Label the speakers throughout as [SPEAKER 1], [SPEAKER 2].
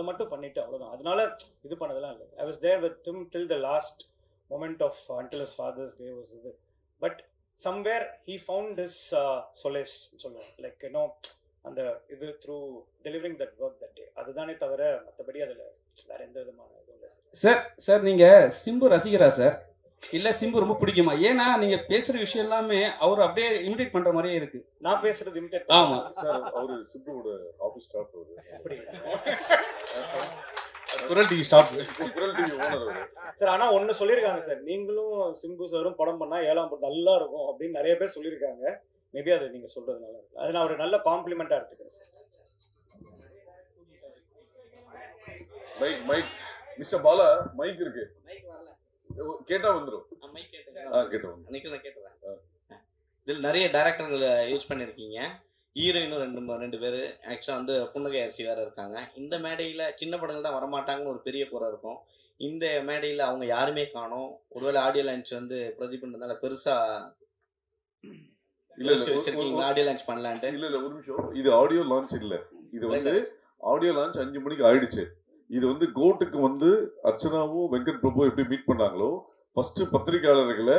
[SPEAKER 1] அதை மட்டும் பண்ணிட்டு அவ்வளோதான் அதனால இது பண்ணதெல்லாம் இல்லை. I was there with him till the last moment of until his father's day was இது. But somewhere he found his solace சொல்லுவேன் லைக் யூனோ அந்த இது through delivering that work that day அதுதானே தவிர மற்றபடி அதில் வேற எந்த விதமான இதுவும் இல்லை
[SPEAKER 2] சார் சார் நீங்கள் சிம்பு ரசிகரா சார் இல்ல சிம்பு ரொம்ப பிடிக்குமா? ஏன்னா நீங்க பேசுற விஷயம் எல்லாமே அவர் அப்படியே இமிடேட் பண்ற மாதிரியே இருக்கு.
[SPEAKER 1] நான் பேசுறது இமிட்டேட்
[SPEAKER 2] ஆமா.
[SPEAKER 3] சார் அவரு சிம்புவோட office staff
[SPEAKER 4] Kural TV staff
[SPEAKER 3] Kural TV owner
[SPEAKER 1] sir ஆனா ஒண்ணு சொல்லியிருக்காங்க சார். நீங்களும் சிம்பு சாரும் படம் பண்ணா ஏழாம் படம் நல்லா இருக்கும் அப்படின்னு நிறைய பேர் சொல்லியிருக்காங்க. மேபி அது நீங்க சொல்றதுனால இருக்கு. அது நான் ஒரு நல்ல காம்ப்ளிமெண்டா எடுத்துக்கிறேன் sir.
[SPEAKER 3] Mike mike mister Bala mike இருக்கு. கேட்டா வந்துரும்.
[SPEAKER 5] இதில் நிறைய டேரக்டர்கள் யூஸ் பண்ணியிருக்கீங்க. ஹீரோயினும் ரெண்டு ரெண்டு பேர். ஆக்சுவலாக வந்து புன்னகை அரிசி வேறு இருக்காங்க. இந்த மேடையில் சின்ன படங்கள் தான் வரமாட்டாங்கன்னு ஒரு பெரிய குறை இருக்கும். இந்த மேடையில் அவங்க யாருமே காணோம். ஒருவேளை ஆடியோ லான்ச் வந்து பிரதீப்ன்றதுனால பெருசாக
[SPEAKER 3] இல்ல இல்ல.
[SPEAKER 5] ஆடியோ லான்ச் பண்ணலான்ட்டு.
[SPEAKER 3] இல்ல இல்ல. ஒரு நிமிஷம். இது ஆடியோ லான்ச் இல்ல. இது வந்து ஆடியோ லான்ச் அஞ்சு மணிக்கு ஆயிடுச்சு. இது வந்து கோட்டுக்கு வந்து அர்ச்சனாவும் வெங்கட் பிரபு எப்படி மீட் பண்ணாங்களோ ஃபர்ஸ்ட் பத்திரிகையாளர்களை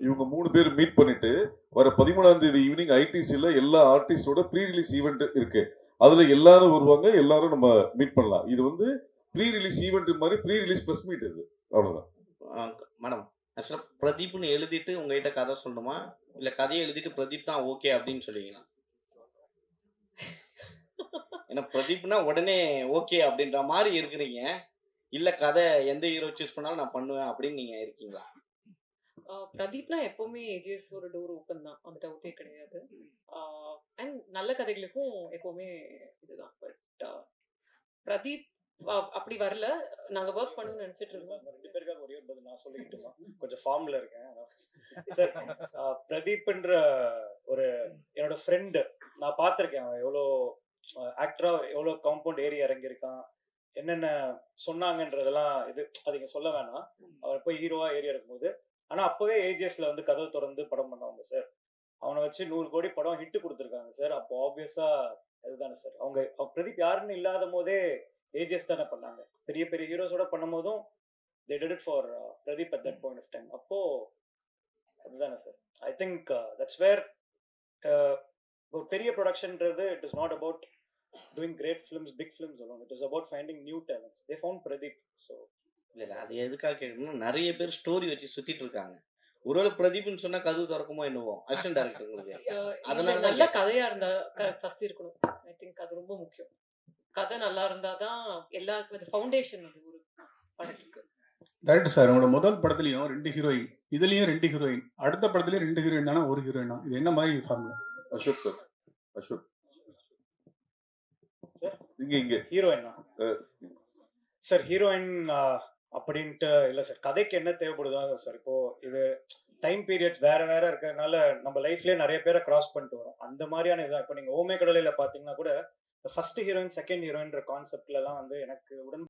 [SPEAKER 3] இவங்க மூணு பேர் மீட் பண்ணிட்டு வர பதிமூணாம் தேதி ஈவினிங் ஐடிசியில் எல்லா ஆர்டிஸ்டோட ப்ரீ ரிலீஸ் ஈவெண்ட் இருக்கு. அதுல எல்லாரும் வருவாங்க எல்லாரும் நம்ம மீட் பண்ணலாம். இது வந்து ப்ரீ ரிலீஸ் ஈவெண்ட் மாதிரி ப்ரீ ரிலீஸ் ப்ரெஸ் மீட் இது அவ்வளோதான்
[SPEAKER 5] மேடம் ஆக்சுவலாக பிரதீப்னு எழுதிட்டு உங்ககிட்ட கதை சொல்லணுமா? இல்லை கதையை எழுதிட்டு பிரதீப் தான் ஓகே அப்படின்னு சொல்லுவீங்களா? ஏன்னா பிரதீப்னா உடனே ஓகே அப்படின்ற மாதிரி இருக்கிறீங்க. இல்ல கதை எந்த ஹீரோ சூஸ் பண்ணாலும் நான் பண்ணுவேன் அப்படின்னு நீங்க இருக்கீங்களா?
[SPEAKER 6] பிரதீப்லாம் எப்பவுமே ஏஜிஎஸ் ஒரு டோர் ஓப்பன் தான். அந்த டவுட்டே கிடையாது. அண்ட் நல்ல கதைகளுக்கும் எப்பவுமே இதுதான். பட் பிரதீப் அப்படி வரல. நாங்க ஒர்க் பண்ணணும்னு நினைச்சிட்டு இருக்கோம்
[SPEAKER 1] ரெண்டு பேருக்காக ஒரே ஒரு பதில் நான் சொல்லிக்கிட்டுமா கொஞ்சம் ஃபார்ம்ல இருக்கேன். சார். பிரதீப்ன்ற ஒரு என்னோட ஃப்ரெண்டு நான் பார்த்துருக்கேன் அவன் எவ்வளோ ஆக்டரா எவ்வளோ காம்பவுண்ட் ஏறி இறங்கியிருக்கான் என்னென்ன சொன்னாங்கன்றதெல்லாம் இது அது இங்க சொல்ல வேணாம். அவர் போய் ஹீரோவா ஏறி இருக்கும்போது ஆனா அப்பவே ஏஜிஎஸ்ல வந்து கதவு திறந்து படம் பண்ணவங்க சார். அவனை வச்சு நூறு கோடி படம் ஹிட் கொடுத்துருக்காங்க சார். அப்போ ஆப்வியஸா அதுதானே சார். அவங்க அவ பிரதீப் யாருன்னு இல்லாத போதே ஏஜிஎஸ் தானே பண்ணாங்க. பெரிய பெரிய ஹீரோஸோட பண்ணும் போதும் they did it for Pradeep at that point of time அப்போ அதுதானே sir. I think that's where ஒரு பெரிய ப்ரொடக்ஷன்ன்றது it is not about doing great films big films alone it is about finding new talents they found Pradeep so
[SPEAKER 5] இல்ல இல்ல அது எதுக்காக கேட்கணும்னா நிறைய பேர் ஸ்டோரி வச்சு சுத்திட்டு இருக்காங்க. ஒருவேளை பிரதீப்னு சொன்னா கதவு திறக்குமோ என்னவோ அசிஸ்டன்ட்
[SPEAKER 6] ஆஹ்
[SPEAKER 5] அதனால தான்
[SPEAKER 6] நல்ல. கதையா இருந்தா ஃபர்ஸ்ட் இருக்கணும். ஐ திங்க் அது ரொம்ப முக்கியம். கதை நல்லா இருந்தாதான் எல்லாருக்கும் அது ஃபவுண்டேஷன் அது ஒரு படத்துக்கு.
[SPEAKER 4] டைரக்டர் சார் உங்களோட முதல் படத்துலயும் ரெண்டு ஹீரோயின் இதுலயும் ரெண்டு ஹீரோயின் அடுத்த படத்துலயும் ரெண்டு ஹீரோயின் தானே ஒரு ஹீரோயின் தான் இது என்ன மாதிரி formula
[SPEAKER 3] Ashok sir. Ashok.
[SPEAKER 1] Sir
[SPEAKER 3] இங்க இங்க.
[SPEAKER 1] ஹீரோயினா சார் ஹீரோயின் அப்படின்ட்டு இல்லை சார். கதைக்கு என்ன தேவைப்படுதோ சார். இப்போ இது டைம் பீரியட்ஸ் வேற வேற இருக்கிறதுனால நம்ம லைஃப்லயே நிறைய பேரை கிராஸ் பண்ணிட்டு வரோம். அந்த மாதிரியான இதுதான் இப்போ நீங்க ஓமே கடலையில பாத்தீங்கன்னா கூட ஃபர்ஸ்ட் ஹீரோயின் செகண்ட் ஹீரோயின்ற கான்செப்ட்ல எல்லாம் வந்து எனக்கு உடன்